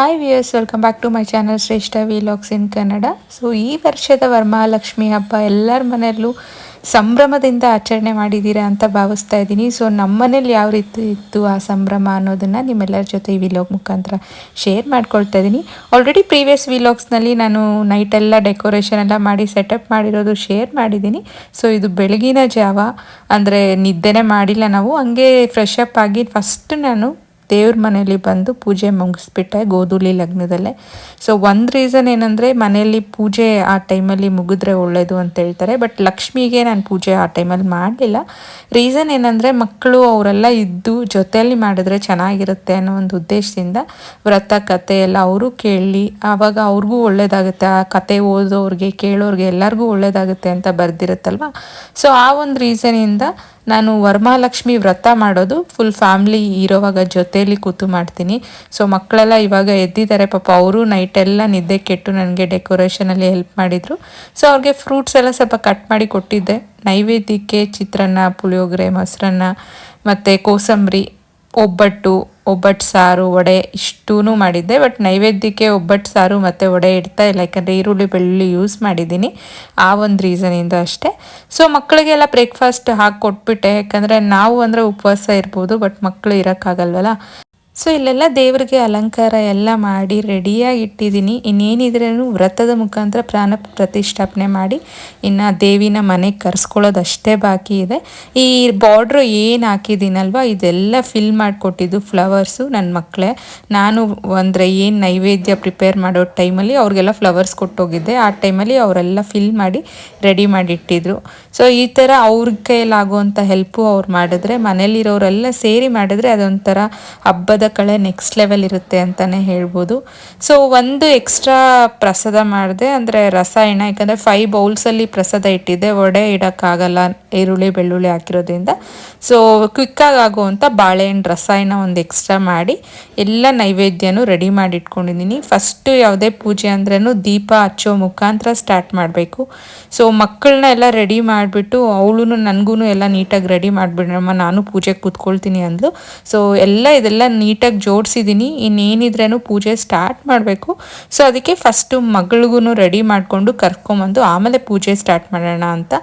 Hi viewers welcome back to my channel Shreshtha vlogs in Kannada so ಈ ವರ್ಷದ ವರಮಹಾಲಕ್ಷ್ಮಿ ಹಬ್ಬ ಎಲ್ಲರ ಮನೆಯಲ್ಲೂ ಸಂಭ್ರಮದಿಂದ ಆಚರಣೆ ಮಾಡಿದ್ದೀರಾ ಅಂತ ಭಾವಿಸ್ತಾ ಇದ್ದೀನಿ. ಸೊ ನಮ್ಮ ಮನೇಲಿ ಯಾವ ರೀತಿ ಇತ್ತು ಆ ಸಂಭ್ರಮ ಅನ್ನೋದನ್ನು ನಿಮ್ಮೆಲ್ಲರ ಜೊತೆ ಈ ವಿಲಾಗ್ ಮುಖಾಂತರ ಶೇರ್ ಮಾಡ್ಕೊಳ್ತಾ ಇದ್ದೀನಿ. ಆಲ್ರೆಡಿ ಪ್ರೀವಿಯಸ್ ವಿಲಾಗ್ಸ್ನಲ್ಲಿ ನಾನು ನೈಟೆಲ್ಲ ಡೆಕೋರೇಷನ್ ಎಲ್ಲ ಮಾಡಿ ಸೆಟಪ್ ಮಾಡಿರೋದು ಶೇರ್ ಮಾಡಿದ್ದೀನಿ. ಸೊ ಇದು ಬೆಳಗಿನ ಜಾವ, ಅಂದರೆ ನಿದ್ದೆನೇ ಮಾಡಿಲ್ಲ ನಾವು. ಹಂಗೆ ಫ್ರೆಶ್ ಅಪ್ ಆಗಿ ಫಸ್ಟ್ ನಾನು ದೇವ್ರ ಮನೆಯಲ್ಲಿ ಬಂದು ಪೂಜೆ ಮುಗಿಸ್ಬಿಟ್ಟೆ ಗೋಧೂಳಿ ಲಗ್ನದಲ್ಲೇ. ಸೊ ಒಂದು ರೀಸನ್ ಏನಂದರೆ ಮನೆಯಲ್ಲಿ ಪೂಜೆ ಆ ಟೈಮಲ್ಲಿ ಮುಗಿದ್ರೆ ಒಳ್ಳೆಯದು ಅಂತ ಹೇಳ್ತಾರೆ. ಬಟ್ ಲಕ್ಷ್ಮಿಗೆ ನಾನು ಪೂಜೆ ಆ ಟೈಮಲ್ಲಿ ಮಾಡಲಿಲ್ಲ. ರೀಸನ್ ಏನಂದರೆ ಮಕ್ಕಳು ಅವರೆಲ್ಲ ಇದ್ದು ಜೊತೆಯಲ್ಲಿ ಮಾಡಿದ್ರೆ ಚೆನ್ನಾಗಿರುತ್ತೆ ಅನ್ನೋ ಒಂದು ಉದ್ದೇಶದಿಂದ ವ್ರತ, ಕತೆ ಎಲ್ಲ ಅವರು ಕೇಳಿ, ಆವಾಗ ಅವ್ರಿಗೂ ಒಳ್ಳೇದಾಗುತ್ತೆ. ಆ ಕತೆ ಓದೋರಿಗೆ, ಕೇಳೋರಿಗೆ ಎಲ್ಲರಿಗೂ ಒಳ್ಳೇದಾಗುತ್ತೆ ಅಂತ ಬರ್ದಿರುತ್ತಲ್ವ? ಸೊ ಆ ಒಂದು ರೀಸನಿಂದ ನಾನು ವರಮಹಾಲಕ್ಷ್ಮಿ ವ್ರತ ಮಾಡೋದು ಫುಲ್ ಫ್ಯಾಮ್ಲಿ ಇರೋವಾಗ ಜೊತೆಯಲ್ಲಿ ಕೂತು ಮಾಡ್ತೀನಿ. ಸೊ ಮಕ್ಕಳೆಲ್ಲ ಇವಾಗ ಎದ್ದಿದ್ದಾರೆ. ಪಾಪ ಅವರು ನೈಟೆಲ್ಲ ನಿದ್ದೆ ಕೆಟ್ಟು ನನಗೆ ಡೆಕೋರೇಷನಲ್ಲಿ ಹೆಲ್ಪ್ ಮಾಡಿದರು. ಸೊ ಅವ್ರಿಗೆ ಫ್ರೂಟ್ಸ್ ಎಲ್ಲ ಸ್ವಲ್ಪ ಕಟ್ ಮಾಡಿ ಕೊಟ್ಟಿದ್ದೆ. ನೈವೇದ್ಯಕ್ಕೆ ಚಿತ್ರಾನ್ನ, ಪುಳಿಯೋಗರೆ, ಮೊಸರನ್ನ, ಮತ್ತು ಕೋಸಂಬರಿ, ಒಬ್ಬಟ್ಟು ಒಬ್ಬಟ್ಟು ಸಾರು, ವಡೆ ಇಷ್ಟೂ ಮಾಡಿದ್ದೆ. ಬಟ್ ನೈವೇದ್ಯಕ್ಕೆ ಒಬ್ಬಟ್ಟು ಸಾರು ಮತ್ತು ವಡೆ ಇಡ್ತಾ ಇಲ್ಲ. ಯಾಕಂದರೆ ಈರುಳ್ಳಿ, ಬೆಳ್ಳುಳ್ಳಿ ಯೂಸ್ ಮಾಡಿದ್ದೀನಿ. ಆ ಒಂದು ರೀಸನಿಂದ ಅಷ್ಟೇ. ಸೊ ಮಕ್ಕಳಿಗೆಲ್ಲ ಬ್ರೇಕ್ಫಾಸ್ಟ್ ಹಾಕಿ ಕೊಟ್ಬಿಟ್ಟೆ ಯಾಕಂದರೆ ನಾವು ಅಂದರೆ ಉಪವಾಸ ಇರ್ಬೋದು, ಬಟ್ ಮಕ್ಕಳು ಇರೋಕ್ಕಾಗಲ್ವಲ್ಲ? ಸೊ ಇಲ್ಲೆಲ್ಲ ದೇವರಿಗೆ ಅಲಂಕಾರ ಎಲ್ಲ ಮಾಡಿ ರೆಡಿಯಾಗಿ ಇಟ್ಟಿದ್ದೀನಿ ಇನ್ನೇನಿದ್ರೂ ವ್ರತದ ಮುಖಾಂತರ ಪ್ರಾಣ ಪ್ರತಿಷ್ಠಾಪನೆ ಮಾಡಿ ಇನ್ನು ದೇವಿನ ಮನೆಗೆ ಕರ್ಸ್ಕೊಳ್ಳೋದಷ್ಟೇ ಬಾಕಿ ಇದೆ. ಈ ಬಾರ್ಡ್ರು ಏನು ಹಾಕಿದ್ದೀನಲ್ವ? ಇದೆಲ್ಲ ಫಿಲ್ ಮಾಡಿಕೊಟ್ಟಿದ್ದು ಫ್ಲವರ್ಸು ನನ್ನ ಮಕ್ಕಳೇ ನಾನು ಅಂದರೆ ಏನು ನೈವೇದ್ಯ ಪ್ರಿಪೇರ್ ಮಾಡೋ ಟೈಮಲ್ಲಿ ಅವ್ರಿಗೆಲ್ಲ ಫ್ಲವರ್ಸ್ ಕೊಟ್ಟೋಗಿದ್ದೆ. ಆ ಟೈಮಲ್ಲಿ ಅವರೆಲ್ಲ ಫಿಲ್ ಮಾಡಿ ರೆಡಿ ಮಾಡಿಟ್ಟಿದ್ರು. ಸೊ ಈ ಥರ ಅವ್ರ ಕೈಯಲ್ಲಾಗುವಂಥ ಹೆಲ್ಪು ಅವ್ರು ಮಾಡಿದ್ರೆ ಮನೇಲಿರೋರೆಲ್ಲ ಸೇರಿ ಮಾಡಿದ್ರೆ ಅದೊಂಥರ ಹಬ್ಬದ ಕಳೆ ನೆಕ್ಸ್ಟ್ ಲೆವೆಲ್ ಇರುತ್ತೆ ಅಂತಲೇ ಹೇಳ್ಬೋದು. ಸೊ ಒಂದು ಎಕ್ಸ್ಟ್ರಾ ಪ್ರಸಾದ ಮಾಡಿದೆ, ಅಂದರೆ ರಸಾಯನ, ಯಾಕಂದರೆ ಫೈವ್ ಬೌಲ್ಸಲ್ಲಿ ಪ್ರಸಾದ ಇಟ್ಟಿದ್ದೆ, ವಡೆ ಇಡೋಕ್ಕಾಗಲ್ಲ, ಈರುಳ್ಳಿ, ಬೆಳ್ಳುಳ್ಳಿ ಹಾಕಿರೋದ್ರಿಂದ. ಸೊ ಕ್ವಿಕ್ಕಾಗಿ ಆಗುವಂಥ ಬಾಳೆಹಣ್ಣು ರಸಾಯನ ಒಂದು ಎಕ್ಸ್ಟ್ರಾ ಮಾಡಿ, ಎಲ್ಲ ನೈವೇದ್ಯನೂ ರೆಡಿ ಮಾಡಿ ಇಟ್ಕೊಂಡಿದ್ದೀನಿ ಫಸ್ಟು ಯಾವುದೇ ಪೂಜೆ ಅಂದ್ರೂ ದೀಪ ಹಚ್ಚೋ ಮುಖಾಂತರ ಸ್ಟಾರ್ಟ್ ಮಾಡಬೇಕು. ಸೊ ಮಕ್ಕಳನ್ನ ಎಲ್ಲ ರೆಡಿ ಮಾಡಿಬಿಟ್ಟು ಅವಳು ನನಗೂ ಎಲ್ಲ ನೀಟಾಗಿ ರೆಡಿ ಮಾಡಿಬಿಡ್ರಮ್ಮ, ನಾನು ಪೂಜೆಗೆ ಕೂತ್ಕೊಳ್ತೀನಿ ಅಂದ್ಲು. ಸೊ ಎಲ್ಲ ಇದೆಲ್ಲ ನೀಟಾಗಿ ಜೋಡಿಸಿದ್ದೀನಿ. ಇನ್ನೇನಿದ್ರೂ ಪೂಜೆ ಸ್ಟಾರ್ಟ್ ಮಾಡಬೇಕು. ಸೊ ಅದಕ್ಕೆ ಫಸ್ಟು ಮಗಳಿಗೂ ರೆಡಿ ಮಾಡಿಕೊಂಡು ಕರ್ಕೊಂಬಂದು ಆಮೇಲೆ ಪೂಜೆ ಸ್ಟಾರ್ಟ್ ಮಾಡೋಣ ಅಂತ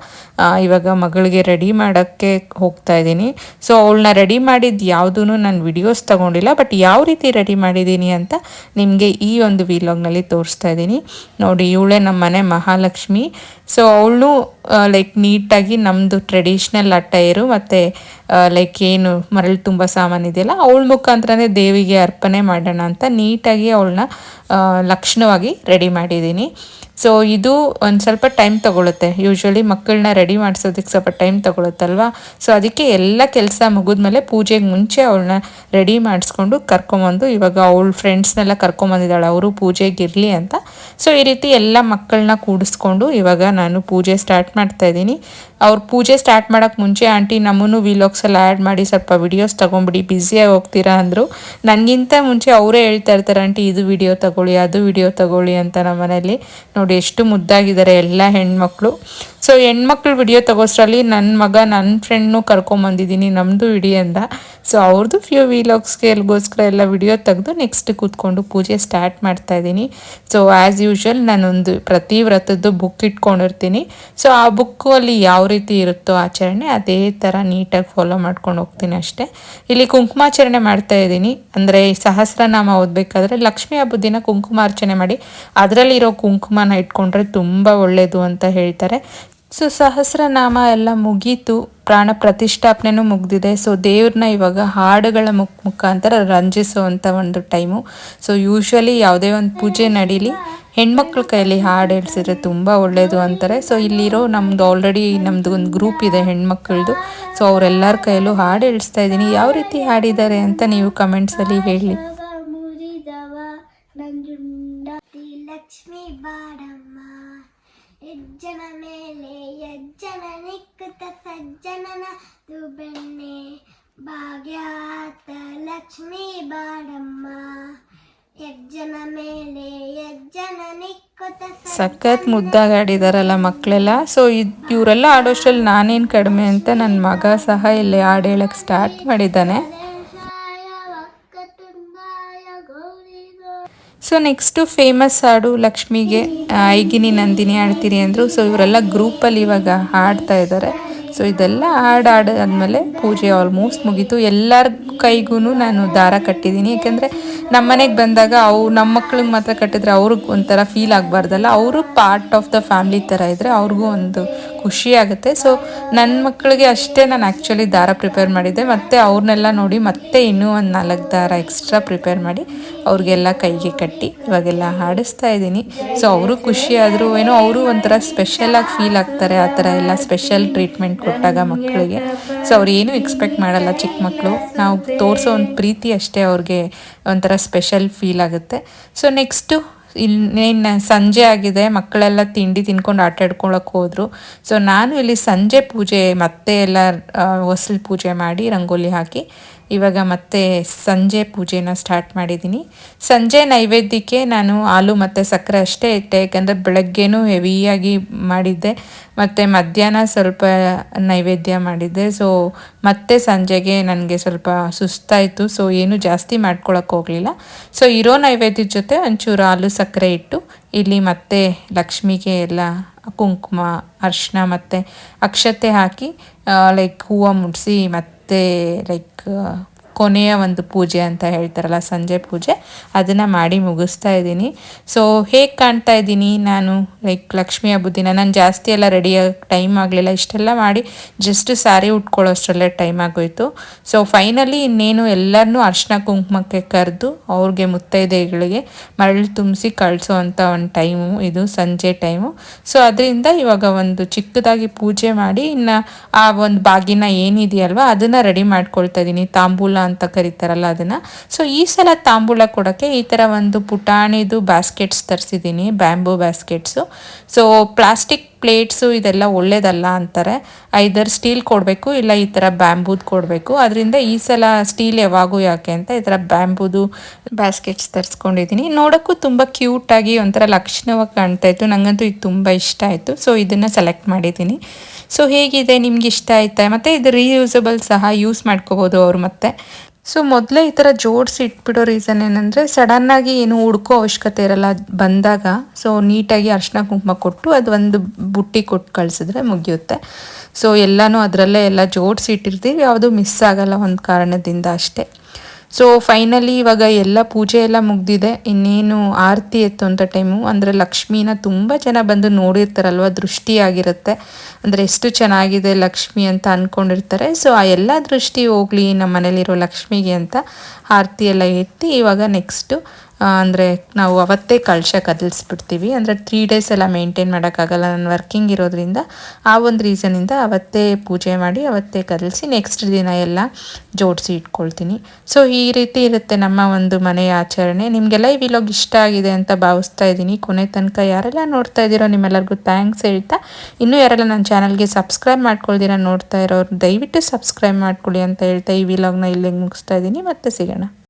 ಇವಾಗ ಮಗಳಿಗೆ ರೆಡಿ ಮಾಡೋಕ್ಕೆ ಹೋಗ್ತಾ ಇದ್ದೀನಿ. ಸೊ ಅವಳನ್ನ ರೆಡಿ ಮಾಡಿದ್ದು ಯಾವುದೂ ನಾನು ವಿಡಿಯೋಸ್ ತೊಗೊಂಡಿಲ್ಲ ಬಟ್ ಯಾವ ರೀತಿ ರೆಡಿ ಮಾಡಿದ್ದೀನಿ ಅಂತ ನಿಮಗೆ ಈ ಒಂದು ವಿಲಾಗ್ನಲ್ಲಿ ತೋರಿಸ್ತಾ ಇದ್ದೀನಿ. ನೋಡಿ, ಇವಳೇ ನಮ್ಮ ಮನೆ ಮಹಾಲಕ್ಷ್ಮಿ. ಸೊ ಅವಳು ಲೈಕ್ ನೀಟಾಗಿ ನಮ್ಮದು ಟ್ರೆಡಿಷ್ನಲ್ ಅಟ್ಟೈರು ಮತ್ತು ಲೈಕ್ ಏನು ಮರಳು ತುಂಬ ಸಾಮಾನು ಇದೆಯಲ್ಲ, ಅವಳ ಮುಖಾಂತರನೇ ದೇವಿಗೆ ಅರ್ಪಣೆ ಮಾಡೋಣ ಅಂತ ನೀಟಾಗಿ ಅವಳನ್ನ ಲಕ್ಷಣವಾಗಿ ರೆಡಿ ಮಾಡಿದ್ದೀನಿ. ಸೊ ಇದು ಒಂದು ಸ್ವಲ್ಪ ಟೈಮ್ ತೊಗೊಳುತ್ತೆ. ಯೂಶ್ವಲಿ ಮಕ್ಕಳನ್ನ ರೆಡಿ ಮಾಡಿಸೋದಕ್ಕೆ ಸ್ವಲ್ಪ ಟೈಮ್ ತೊಗೊಳುತ್ತಲ್ವ? ಸೊ ಅದಕ್ಕೆ ಎಲ್ಲ ಕೆಲಸ ಮುಗಿದ್ಮೇಲೆ ಪೂಜೆಗೆ ಮುಂಚೆ ಅವಳನ್ನ ರೆಡಿ ಮಾಡಿಸ್ಕೊಂಡು ಕರ್ಕೊಂಬಂದು ಇವಾಗ ಅವಳ ಫ್ರೆಂಡ್ಸ್ನೆಲ್ಲ ಕರ್ಕೊಂಬಂದಿದ್ದಾಳೆ, ಅವರು ಪೂಜೆಗೆ ಇರಲಿ ಅಂತ. ಸೊ ಈ ರೀತಿ ಎಲ್ಲ ಮಕ್ಕಳನ್ನ ಕೂಡಿಸ್ಕೊಂಡು ಇವಾಗ ನಾನು ಪೂಜೆ ಸ್ಟಾರ್ಟ್ ಮಾಡ್ತಾ ಇದ್ದೀನಿ. ಅವ್ರು ಪೂಜೆ ಸ್ಟಾರ್ಟ್ ಮಾಡೋಕ್ಕೆ ಮುಂಚೆ ಆಂಟಿ ನಮ್ಮನ್ನು ವಿಲಾಗ್ಸ್ ಎಲ್ಲ ಆ್ಯಡ್ ಮಾಡಿ ಸ್ವಲ್ಪ ವಿಡಿಯೋಸ್ ತೊಗೊಂಬಿಡಿ ಬ್ಯುಸಿಯಾಗಿ ಹೋಗ್ತೀರಾ ಅಂದರು. ನನಗಿಂತ ಮುಂಚೆ ಅವರೇ ಹೇಳ್ತಾ ಇರ್ತಾರೆ ಆಂಟಿ ಇದು ವಿಡಿಯೋ ತಗೊಳ್ಳಿ, ಅದು ವಿಡಿಯೋ ತಗೊಳ್ಳಿ ಅಂತ ನಮ್ಮ ಮನೇಲಿ ನೋಡಿ ಎಷ್ಟು ಮುದ್ದಾಗಿದ್ದಾರೆ ಎಲ್ಲ ಹೆಣ್ಮಕ್ಳು. ಸೊ ಹೆಣ್ಮಕ್ಳು ವಿಡಿಯೋ ತಗೋಸ್ರಲ್ಲಿ ನನ್ನ ಮಗ ನನ್ನ ಫ್ರೆಂಡ್ನು ಕರ್ಕೊಂಬಂದಿದ್ದೀನಿ ನಮ್ಮದು ಅಂತ. ಸೊ ಅವ್ರದ್ದು ಫ್ಯೂ ವೀಲಾಗ್ಸ್ಗೆ ಎಲ್ಗೋಸ್ಕರ ಎಲ್ಲ ವಿಡಿಯೋ ತೆಗೆದು ನೆಕ್ಸ್ಟ್ ಕೂತ್ಕೊಂಡು ಪೂಜೆ ಸ್ಟಾರ್ಟ್ ಮಾಡ್ತಾ ಇದ್ದೀನಿ. ಸೊ ಆ್ಯಸ್ ಯೂಶ್ವಲ್ ನಾನೊಂದು ಪ್ರತಿ ವ್ರತದ್ದು ಬುಕ್ ಇಟ್ಕೊಂಡಿರ್ತೀನಿ. ಸೊ ಆ ಬುಕ್ಕು ಅಲ್ಲಿ ಯಾವ ರೀತಿ ಇರುತ್ತೋ ಆಚರಣೆ ಅದೇ ಥರ ನೀಟಾಗಿ ಫಾಲೋ ಮಾಡ್ಕೊಂಡು ಹೋಗ್ತೀನಿ ಅಷ್ಟೇ. ಇಲ್ಲಿ ಕುಂಕುಮಾಚರಣೆ ಮಾಡ್ತಾ ಇದ್ದೀನಿ. ಅಂದರೆ ಸಹಸ್ರನಾಮ ಓದಬೇಕಾದ್ರೆ ಲಕ್ಷ್ಮೀ ಹಬ್ಬದ ದಿನ ಕುಂಕುಮಾರ್ಚನೆ ಮಾಡಿ, ಅದರಲ್ಲಿರೋ ಕುಂಕುಮನ ಇಟ್ಕೊಂಡ್ರೆ ತುಂಬ ಒಳ್ಳೆಯದು ಅಂತ ಹೇಳ್ತಾರೆ. ಸೊ ಸಹಸ್ರನಾಮ ಎಲ್ಲ ಮುಗೀತು. ಪ್ರಾಣ ಪ್ರತಿಷ್ಠಾಪನೆನೂ ಮುಗ್ದಿದೆ. ಸೊ ದೇವ್ರನ್ನ ಇವಾಗ ಹಾಡುಗಳ ಮುಖ ಮುಖಾಂತರ ರಂಜಿಸುವಂಥ ಒಂದು ಟೈಮು. ಸೊ ಯೂಶ್ವಲಿ ಯಾವುದೇ ಒಂದು ಪೂಜೆ ನಡೀಲಿ, ಹೆಣ್ಮಕ್ಳ ಕೈಯಲ್ಲಿ ಹಾಡು ಹೇಳ್ಸಿದ್ರೆ ತುಂಬ ಒಳ್ಳೆಯದು ಅಂತಾರೆ. ಸೊ ಇಲ್ಲಿರೋ ನಮ್ಮದು ಆಲ್ರೆಡಿ ನಮ್ಮದು ಒಂದು ಗ್ರೂಪ್ ಇದೆ ಹೆಣ್ಮಕ್ಳದು ಸೊ ಅವರೆಲ್ಲರ ಕೈಯಲ್ಲೂ ಹಾಡು ಹೇಳಿಸ್ತಾ ಇದ್ದೀನಿ. ಯಾವ ರೀತಿ ಹಾಡಿದ್ದಾರೆ ಅಂತ ನೀವು ಕಮೆಂಟ್ಸಲ್ಲಿ ಹೇಳಿ. ಯಜ್ಜನ ಮೇಲೆ ಯಜ್ಜನ ನಿಕ್ಕುತ್ತ ಸಜ್ಜನನ ಬೆಣ್ಣೆ ಭಾಗ್ಯಾತ ಲಕ್ಷ್ಮೀ ಬಾಡಮ್ಮ. ಯಜ್ಜನ ಮೇಲೆ ಯಜ್ಜನ ನಿಕ್ಕುತ್ತ ಸಖತ್ ಮುದ್ದಾಗಾಡಿದಾರಲ್ಲ ಮಕ್ಕಳೆಲ್ಲ ಸೊ ಇದು ಇವರೆಲ್ಲ ಆಡೋಷ್ಟರಲ್ಲಿ ನಾನೇನು ಕಡಿಮೆ ಅಂತ ನನ್ನ ಮಗ ಸಹ ಇಲ್ಲಿ ಹಾಡು ಹೇಳಕ್ಕೆ ಸ್ಟಾರ್ಟ್ ಮಾಡಿದ್ದಾನೆ. ಸೊ ನೆಕ್ಸ್ಟು ಫೇಮಸ್ ಹಾಡು ಲಕ್ಷ್ಮಿಗೆ ಐಗಿನಿ ನಂದಿನಿ ಹಾಡ್ತೀರಿ ಅಂದರು ಸೊ ಇವರೆಲ್ಲ ಗ್ರೂಪಲ್ಲಿ ಇವಾಗ ಹಾಡ್ತಾ ಇದ್ದಾರೆ ಸೊ ಇದೆಲ್ಲ ಹಾಡು ಹಾಡಾದ್ಮೇಲೆ ಪೂಜೆ ಆಲ್ಮೋಸ್ಟ್ ಮುಗೀತು. ಎಲ್ಲರ ಕೈಗೂ ನಾನು ದಾರ ಕಟ್ಟಿದ್ದೀನಿ ಯಾಕೆಂದರೆ ನಮ್ಮ ಮನೆಗೆ ಬಂದಾಗ ಅವು ನಮ್ಮ ಮಕ್ಳಿಗೆ ಮಾತ್ರ ಕಟ್ಟಿದ್ರೆ ಅವ್ರಿಗೆ ಒಂಥರ ಫೀಲ್ ಆಗಬಾರ್ದಲ್ಲ. ಅವರು ಪಾರ್ಟ್ ಆಫ್ ದ ಫ್ಯಾಮ್ಲಿ ಥರ ಇದ್ದರೆ ಅವ್ರಿಗೂ ಒಂದು ಖುಷಿ ಆಗುತ್ತೆ ಸೊ ನನ್ನ ಮಕ್ಕಳಿಗೆ ಅಷ್ಟೇ ನಾನು ಆ್ಯಕ್ಚುಲಿ ದಾರ ಪ್ರಿಪೇರ್ ಮಾಡಿದ್ದೆ. ಮತ್ತು ಅವ್ರನ್ನೆಲ್ಲ ನೋಡಿ ಮತ್ತೆ ಇನ್ನೂ ಒಂದು ನಾಲ್ಕು ದಾರ ಎಕ್ಸ್ಟ್ರಾ ಪ್ರಿಪೇರ್ ಮಾಡಿ ಅವ್ರಿಗೆಲ್ಲ ಕೈಗೆ ಕಟ್ಟಿ ಇವಾಗೆಲ್ಲ ಹಾಡಿಸ್ತಾ ಇದ್ದೀನಿ. ಸೊ ಅವರು ಖುಷಿ ಆದರೂ ಏನೋ ಅವರು ಒಂಥರ ಸ್ಪೆಷಲಾಗಿ ಫೀಲ್ ಆಗ್ತಾರೆ, ಆ ಥರ ಎಲ್ಲ ಸ್ಪೆಷಲ್ ಟ್ರೀಟ್ಮೆಂಟ್ ಕೊಟ್ಟಾಗ ಮಕ್ಕಳಿಗೆ. ಸೊ ಅವ್ರು ಏನು ಎಕ್ಸ್ಪೆಕ್ಟ್ ಮಾಡಲ್ಲ ಚಿಕ್ಕ ಮಕ್ಕಳು ನಾವು ತೋರಿಸೋ ಒಂದು ಪ್ರೀತಿ ಅಷ್ಟೇ ಅವ್ರಿಗೆ ಒಂಥರ ಸ್ಪೆಷಲ್ ಫೀಲ್ ಆಗುತ್ತೆ. ಸೊ ನೆಕ್ಸ್ಟು ಇನ್ನೇನು ಸಂಜೆ ಆಗಿದೆ, ಮಕ್ಕಳೆಲ್ಲ ತಿಂಡಿ ತಿನ್ಕೊಂಡು ಆಟ ಆಡ್ಕೊಳಕ್ಕೆ ಹೋದರು. ಸೊ ನಾನು ಇಲ್ಲಿ ಸಂಜೆ ಪೂಜೆ, ಮತ್ತೆ ಎಲ್ಲ ಹೊಸಲು ಪೂಜೆ ಮಾಡಿ, ರಂಗೋಲಿ ಹಾಕಿ ಇವಾಗ ಮತ್ತೆ ಸಂಜೆ ಪೂಜೆನ ಸ್ಟಾರ್ಟ್ ಮಾಡಿದ್ದೀನಿ ಸಂಜೆ ನೈವೇದ್ಯಕ್ಕೆ ನಾನು ಹಾಲು ಮತ್ತು ಸಕ್ಕರೆ ಅಷ್ಟೇ ಇಟ್ಟೆ. ಯಾಕಂದರೆ ಬೆಳಗ್ಗೆನೂ ಹೆವಿಯಾಗಿ ಮಾಡಿದ್ದೆ. ಮತ್ತು ಮಧ್ಯಾಹ್ನ ಸ್ವಲ್ಪ ನೈವೇದ್ಯ ಮಾಡಿದ್ದೆ. ಸೊ ಮತ್ತೆ ಸಂಜೆಗೆ ನನಗೆ ಸ್ವಲ್ಪ ಸುಸ್ತಾಯಿತು. ಸೊ ಏನು ಜಾಸ್ತಿ ಮಾಡ್ಕೊಳಕ್ಕೆ ಹೋಗಲಿಲ್ಲ. ಸೊ ಇರೋ ನೈವೇದ್ಯದ ಜೊತೆ ಒಂಚೂರು ಹಾಲು, ಸಕ್ಕರೆ ಇಟ್ಟು, ಇಲ್ಲಿ ಮತ್ತೆ ಲಕ್ಷ್ಮಿಗೆ ಎಲ್ಲ ಕುಂಕುಮ, ಅರಿಶಿನ ಮತ್ತು ಅಕ್ಷತೆ ಹಾಕಿ ಲೈಕ್ ಹೂವು ಮುಡಿಸಿ ಮತ್ತು ಲೈಕ್ ಕೊನೆಯ ಒಂದು ಪೂಜೆ ಅಂತ ಹೇಳ್ತಾರಲ್ಲ, ಸಂಜೆ ಪೂಜೆ, ಅದನ್ನು ಮಾಡಿ ಮುಗಿಸ್ತಾ ಇದ್ದೀನಿ. ಸೊ ಹೇಗೆ ಕಾಣ್ತಾ ಇದ್ದೀನಿ ನಾನು? ಲೈಕ್ ಲಕ್ಷ್ಮಿ ಹಬ್ಬದ ದಿನ. ನಾನು ಜಾಸ್ತಿ ಎಲ್ಲ ರೆಡಿಯಾಗಿ ಟೈಮ್ ಆಗಲಿಲ್ಲ. ಇಷ್ಟೆಲ್ಲ ಮಾಡಿ ಜಸ್ಟ್ ಸ್ಯಾರಿ ಉಟ್ಕೊಳ್ಳೋಷ್ಟರಲ್ಲೇ ಟೈಮ್ ಆಗೋಯ್ತು. ಸೊ ಫೈನಲಿ ಇನ್ನೇನು ಎಲ್ಲರನ್ನೂ ಅರ್ಶಿನ ಕುಂಕುಮಕ್ಕೆ ಕರೆದು ಅವ್ರಿಗೆ ಮುತ್ತೈದೆಗಳಿಗೆ ಮರಳು ತುಂಬಿಸಿ ಕಳಿಸೋ ಅಂತ ಒಂದು ಟೈಮು ಇದು, ಸಂಜೆ ಟೈಮು ಸೊ ಅದರಿಂದ ಇವಾಗ ಒಂದು ಚಿಕ್ಕದಾಗಿ ಪೂಜೆ ಮಾಡಿ ಇನ್ನು ಆ ಒಂದು ಬಾಗಿನ ಏನಿದೆಯಲ್ವ, ಅದನ್ನು ರೆಡಿ ಮಾಡ್ಕೊಳ್ತಾ ಇದ್ದೀನಿ. ತಾಂಬೂಲ ಅಂತ ಕರೀತಾರಲ್ಲ ಅದನ್ನು. ಸೊ ಈ ಸಲ ತಾಂಬೂಲ ಕೊಡೋಕ್ಕೆ ಈ ಥರ ಒಂದು ಪುಟಾಣಿದು baskets ತರಿಸಿದ್ದೀನಿ bamboo baskets so plastic plates ಇದೆಲ್ಲ ಒಳ್ಳೇದಲ್ಲ ಅಂತಾರೆ. ಐದರ್ ಸ್ಟೀಲ್ ಕೊಡಬೇಕು ಇಲ್ಲ ಈ ಥರ ಬ್ಯಾಂಬೂದು ಕೊಡಬೇಕು. ಅದರಿಂದ ಈ ಸಲ ಸ್ಟೀಲ್ ಯಾವಾಗೂ ಯಾಕೆ ಅಂತ ಈ ಥರ ಬ್ಯಾಂಬೂದು ಬ್ಯಾಸ್ಕೆಟ್ಸ್ ತರಿಸ್ಕೊಂಡಿದ್ದೀನಿ ನೋಡೋಕ್ಕೂ ತುಂಬ ಕ್ಯೂಟಾಗಿ ಒಂಥರ ಲಕ್ಷಣವಾಗಿ ಕಾಣ್ತಾ ಇತ್ತು. ನನಗಂತೂ ಇದು ತುಂಬ ಇಷ್ಟ ಆಯಿತು. ಸೊ ಇದನ್ನು ಸೆಲೆಕ್ಟ್ ಮಾಡಿದ್ದೀನಿ ಸೊ ಹೇಗಿದೆ? ನಿಮ್ಗೆ ಇಷ್ಟ ಆಯ್ತಾ? ಮತ್ತು ಇದು ರೀಯೂಸಬಲ್ ಸಹ ಯೂಸ್ ಮಾಡ್ಕೋಬೋದು ಅವರು ಮತ್ತೆ. ಸೊ ಮೊದಲೇ ಈ ಥರ ಜೋಡಿಸಿ ಇಟ್ಬಿಡೋ ರೀಸನ್ ಏನಂದರೆ ಸಡನ್ನಾಗಿ ಏನು ಹುಡ್ಕೋ ಅವಶ್ಯಕತೆ ಇರಲ್ಲ ಬಂದಾಗ. ಸೊ ನೀಟಾಗಿ ಅರ್ಶಿನ ಕುಂಕುಮ ಕೊಟ್ಟು ಅದು ಒಂದು ಬುಟ್ಟಿ ಕೊಟ್ಟು ಕಳಿಸಿದ್ರೆ ಮುಗಿಯುತ್ತೆ. ಸೊ ಎಲ್ಲನೂ ಅದರಲ್ಲೇ ಎಲ್ಲ ಜೋಡಿಸಿ ಇಟ್ಟಿರ್ತೀವಿ. ಯಾವುದು ಮಿಸ್ ಆಗಲ್ಲ ಒಂದು ಕಾರಣದಿಂದ ಅಷ್ಟೇ. ಸೊ ಫೈನಲಿ ಇವಾಗ ಎಲ್ಲ ಪೂಜೆ ಎಲ್ಲ ಮುಗ್ದಿದೆ. ಇನ್ನೇನು ಆರತಿ ಎತ್ತುವಂಥ ಟೈಮು ಅಂದರೆ ಲಕ್ಷ್ಮೀನ ತುಂಬ ಜನ ಬಂದು ನೋಡಿರ್ತಾರಲ್ವ? ದೃಷ್ಟಿಯಾಗಿರುತ್ತೆ ಅಂದರೆ ಎಷ್ಟು ಚೆನ್ನಾಗಿದೆ ಲಕ್ಷ್ಮಿ ಅಂತ ಅಂದ್ಕೊಂಡಿರ್ತಾರೆ ಸೊ ಆ ಎಲ್ಲ ದೃಷ್ಟಿ ಹೋಗಲಿ ನಮ್ಮ ಮನೇಲಿರೋ ಲಕ್ಷ್ಮಿಗೆ ಅಂತ ಆರತಿ ಎಲ್ಲ ಎತ್ತಿ ಇವಾಗ ನೆಕ್ಸ್ಟು ಅಂದರೆ ನಾವು ಅವತ್ತೇ ಕಳಶ ಕದಲಿಸ್ಬಿಡ್ತೀವಿ. ಅಂದರೆ ತ್ರೀ ಡೇಸ್ ಎಲ್ಲ ಮೇಂಟೈನ್ ಮಾಡೋಕ್ಕಾಗಲ್ಲ. ನಾನು ವರ್ಕಿಂಗ್ ಇರೋದ್ರಿಂದ ಆ ಒಂದು ರೀಸನಿಂದ ಅವತ್ತೇ ಪೂಜೆ ಮಾಡಿ ಅವತ್ತೇ ಕದಲಿಸಿ ನೆಕ್ಸ್ಟ್ ದಿನ ಎಲ್ಲ ಜೋಡಿಸಿ ಇಟ್ಕೊಳ್ತೀನಿ. ಸೊ ಈ ರೀತಿ ಇರುತ್ತೆ ನಮ್ಮ ಒಂದು ಮನೆಯ ಆಚರಣೆ. ನಿಮಗೆಲ್ಲ ಈ ವಿಲೋಗ್ ಇಷ್ಟ ಆಗಿದೆ ಅಂತ ಭಾವಿಸ್ತಾ ಇದ್ದೀನಿ. ಕೊನೆ ತನಕ ಯಾರೆಲ್ಲ ನೋಡ್ತಾ ಇದ್ದೀರೋ ನಿಮ್ಮೆಲ್ಲರಿಗೂ ಥ್ಯಾಂಕ್ಸ್ ಹೇಳ್ತಾ. ಇನ್ನೂ ಯಾರೆಲ್ಲ ನನ್ನ ಚಾನಲ್ಗೆ ಸಬ್ಸ್ಕ್ರೈಬ್ ಮಾಡ್ಕೊಳ್ದಿರ ನೋಡ್ತಾ ಇರೋರು, ದಯವಿಟ್ಟು ಸಬ್ಸ್ಕ್ರೈಬ್ ಮಾಡ್ಕೊಳ್ಳಿ ಅಂತ ಹೇಳ್ತಾ ಈ ವಿಲಾಗ್ನ ಇಲ್ಲಿಗೆ ಮುಗಿಸ್ತಾ ಇದ್ದೀನಿ. ಮತ್ತೆ ಸಿಗೋಣ.